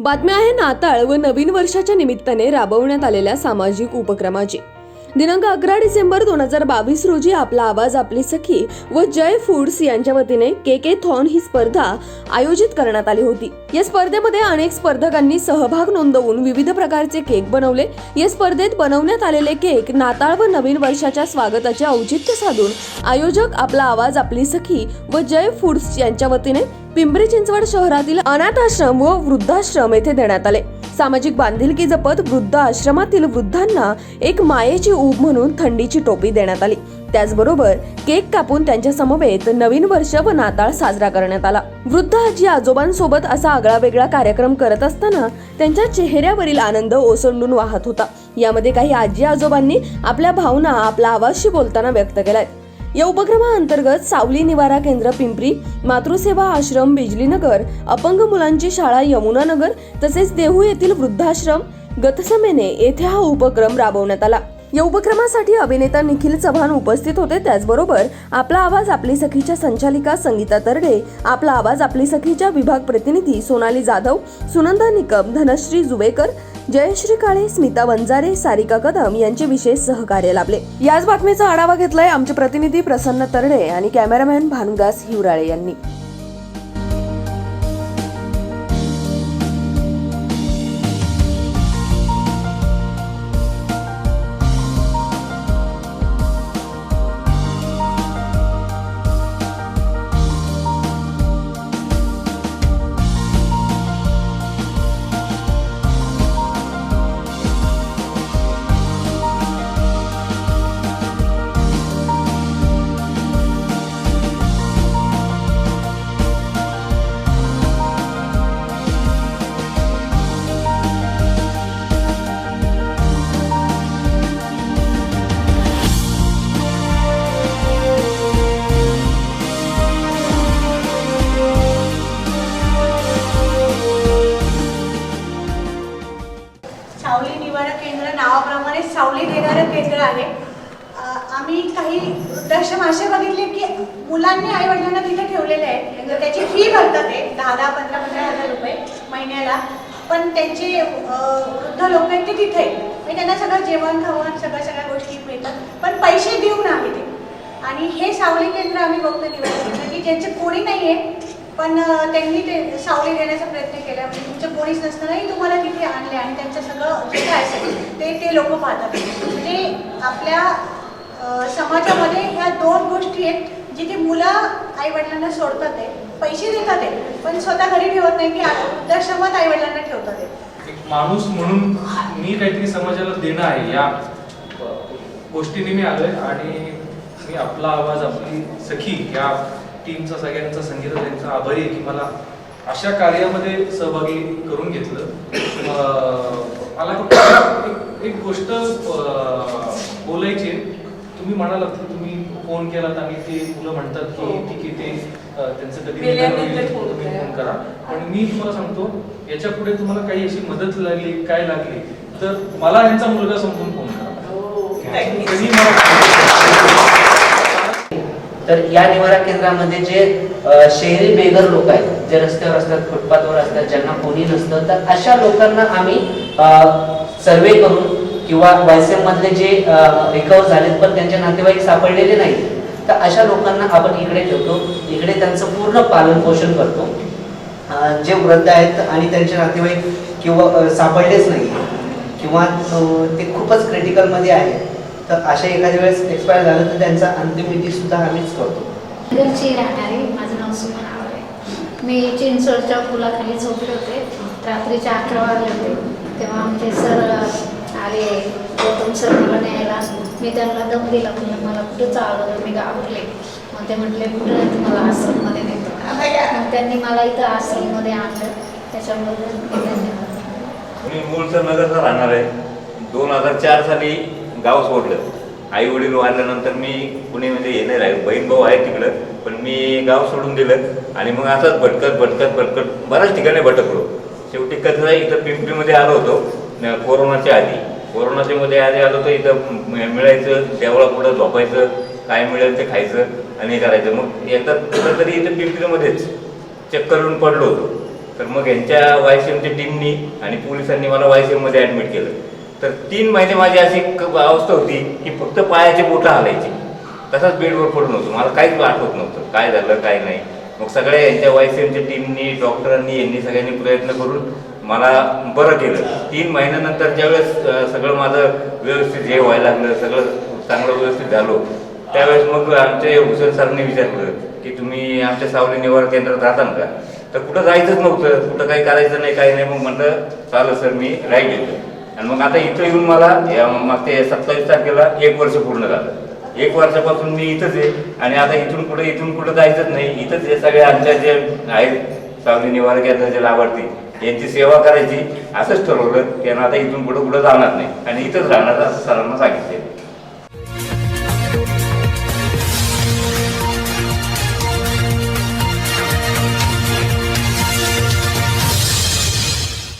बातम्या आहे नाताळ व नवीन वर्षाच्या निमित्ताने राबवण्यात आलेल्या सामाजिक उपक्रमाची. दिनांक अकरा डिसेंबर दोन हजार बावीस रोजी आपला आवाज आपली सखी व जय फूड्स यांच्या वतीने के के थॉन ही स्पर्धा आयोजित करण्यात आली होती. या स्पर्धेमध्ये अनेक स्पर्धकांनी सहभाग नोंदवून विविध प्रकारचे केक बनवले. या स्पर्धेत बनवण्यात आलेले केक नाताळ व नवीन वर्षाच्या स्वागताचे औचित्य साधून आयोजक आपला आवाज आपली सखी व जय फूड्स यांच्या वतीने पिंपरी चिंचवड शहरातील अनाथ आश्रम व वृद्धाश्रम येथे देण्यात आले. सामाजिक बांधिलकी जपत वृद्ध आश्रमातील वृद्धांना एक मायेची ऊब म्हणून थंडीची टोपी देण्यात आली. त्याचबरोबर केक कापून त्यांच्या समवेत नवीन वर्ष व नाताळ साजरा करण्यात आला. वृद्ध आजी आजोबांसोबत असा आगळा वेगळा कार्यक्रम करत असताना त्यांच्या चेहऱ्यावरील आनंद ओसंडून वाहत होता. यामध्ये काही आजी आजोबांनी आपल्या भावना आपला आवाजशी बोलताना व्यक्त केलाय. या उपक्रमाअंतर्गत सावली निवारा केंद्र पिंपरी मातृसेवा आश्रम बिजलीनगर अपंग मुलांची शाळा यमुनानगर तसेच देहू येथील वृद्धाश्रम गतसमेने येथे हा उपक्रम राबवण्यात आला. या उपक्रमासाठी अभिनेता निखिल चव्हाण उपस्थित होते. त्याचबरोबर आपला आवाज आपली सखीच्या संचालिका संगीता तरडे आपला आवाज आपली सखीच्या विभाग प्रतिनिधी सोनाली जाधव सुनंदा निकम धनश्री जुवेकर जयश्री काळे स्मिता वंजारे सारिका कदम यांचे विशेष सहकार्य लाभले. याच बातमीचा आढावा घेतलाय आमचे प्रतिनिधी प्रसन्न तरडे आणि कॅमेरामॅन भानुदास हिवराळे यांनी. सावली देणारं केंद्र आहे. आम्ही काही वृद्धाश्रम असे बघितले की मुलांनी आई वडिलांना तिथे ठेवलेले आहे म्हणजे त्याची फी भरतात ते दहा दहा पंधरा पंधरा हजार रुपये महिन्याला. पण त्यांचे वृद्ध लोक आहेत ते तिथे म्हणजे त्यांना सगळं जेवण खावण सगळ्या सगळ्या गोष्टी मिळतात. पण पैसे देऊन आम्ही ते. आणि हे सावली केंद्र आम्ही बघतो निवारा की म्हणजे ज्यांचे कोणी नाही आहे पण त्यांनी ते सावली देण्याचा प्रयत्न केला. म्हणजे तुमचं कोणीच नसतानाही तुम्हाला तिथे आणले आणि त्यांचं सगळं जे काय असेल ते ते लोक पाहतात म्हणजे आपल्या समाजामध्ये ह्या दोन गोष्टी आहेत जिथे मुलं आई वडिलांना सोडतात आहे पैसे देतात आहे पण स्वतः घरी ठेवत नाही की वृद्धाश्रमात आई वडिलांना ठेवतात आहे एक माणूस म्हणून मी काहीतरी समाजाला देणं आहे या गोष्टीने मी आलोय आणि मी आपला आवाज आपली सखी या टीमचा सगळ्यांचा संगीत त्यांचा आभारी आहे की मला अशा कार्यामध्ये सहभागी करून घेतलं. मला एक- एक गोष्ट बोलायची. तुम्ही म्हणालात की तुम्ही फोन केलात आणि ते मुलं म्हणतात की ठीक आहे ते त्यांचं कधी फोन तुम्ही करा. फोन करा पण मी तुम्हाला सांगतो याच्यापुढे तुम्हाला काही अशी मदत लागली काय लागली तर मला यांचा मुलगा समजून फोन करा कधी मला- तर या निवारा केंद्रामध्ये जे शहरी बेघर लोक आहेत जे रस्त्यावर असतात फुटपाथवर असतात ज्यांना कोणी नसतं तर अशा लोकांना आम्ही सर्वे करून किंवा वायसेम मधले जे रिकवर झालेत पण त्यांचे नातेवाईक सापडलेले नाही तर अशा लोकांना आपण इकडे ठेवतो. इकडे त्यांचं पूर्ण पालन पोषण करतो. जे वृद्ध आहेत आणि त्यांचे नातेवाईक किंवा सापडलेच नाही किंवा ते खूपच क्रिटिकलमध्ये आहे तर अशा एखाद्या वेळेस एक्सपायर झालं तर त्यांचा अंतिमविधी सुद्धा आम्हीच करतो. घरची राहणारी माझं नाव सुमन आवळे. मी चिंचवडच्या पुलाखाली झोपले होते. रात्रीचे अकरा वाजले होते. तेव्हा आमचे सर आले. गौतम सर मला न्यायला. मी त्यांना दम दिला. म्हणजे मला कुठं चालवलं? मी घाबरले. मग ते म्हटले कुठं नाही तुम्हाला आश्रममध्ये नेतो. मग त्यांनी मला इथं आश्रममध्ये आणलं. त्याच्याबद्दल मी धन्यवाद. मी मूळचं नगरचा राहणार आहे. दोन हजार चार साली गाव सोडलं आई वडील वाढल्यानंतर मी पुणे हे नाही राहील. बहीण भाऊ आहे तिकडं पण मी गाव सोडून दिलं आणि मग असंच भटकत भटकत भटकत बऱ्याच ठिकाणी भटकलो. शेवटी कसं आहे इथं पिंपरीमध्ये आलो होतो कोरोनाच्या आधी. कोरोनाच्या मध्ये आधी आलो तर इथं मिळायचं देवळा पुढं झोपायचं काय मिळेल ते खायचं आणि हे करायचं. मग एकदा कुठं तरी इथं पिंपरीमध्येच चक्कर येऊन पडलो होतो. तर मग यांच्या वायसीएमच्या टीमनी आणि पोलिसांनी मला वाय सी एममध्ये ॲडमिट केलं. तर तीन महिने माझी अशी अवस्था होती की फक्त पायाचे बोटं हालायची. तसाच बेडवर पडून होतो. मला काहीच आठवत नव्हतं. काय झालं काय नाही. मग सगळ्या यांच्या वायसीएमच्या टीमनी डॉक्टरांनी यांनी सगळ्यांनी प्रयत्न करून मला बरं केलं. तीन महिन्यानंतर ज्यावेळेस सगळं माझं व्यवस्थित हे व्हायला लागलं सगळं चांगलं व्यवस्थित झालो त्यावेळेस मग आमचे हुसेन सरांनी विचारलं की तुम्ही आमच्या सावली निवारण केंद्रात राहताल का? तर कुठं जायचंच नव्हतं. कुठं काही करायचं नाही काही नाही. मग म्हटलं चालेल सर मी राईट घेतो. आणि मग आता इथं येऊन मला या मग ते सत्तावीस तारखेला एक वर्ष पूर्ण झालं. एक वर्षापासून मी इथंच आहे आणि आता इथून कुठं इथून कुठं जायचंच नाही. इथंच हे सगळे आमच्या जे आहेत सावली निवारण केंद्राचे लाभार्थी यांची सेवा करायची असंच ठरवलं की आता इथून कुठं कुठं जाणार नाही. आणि इथंच राहणार असं सरांना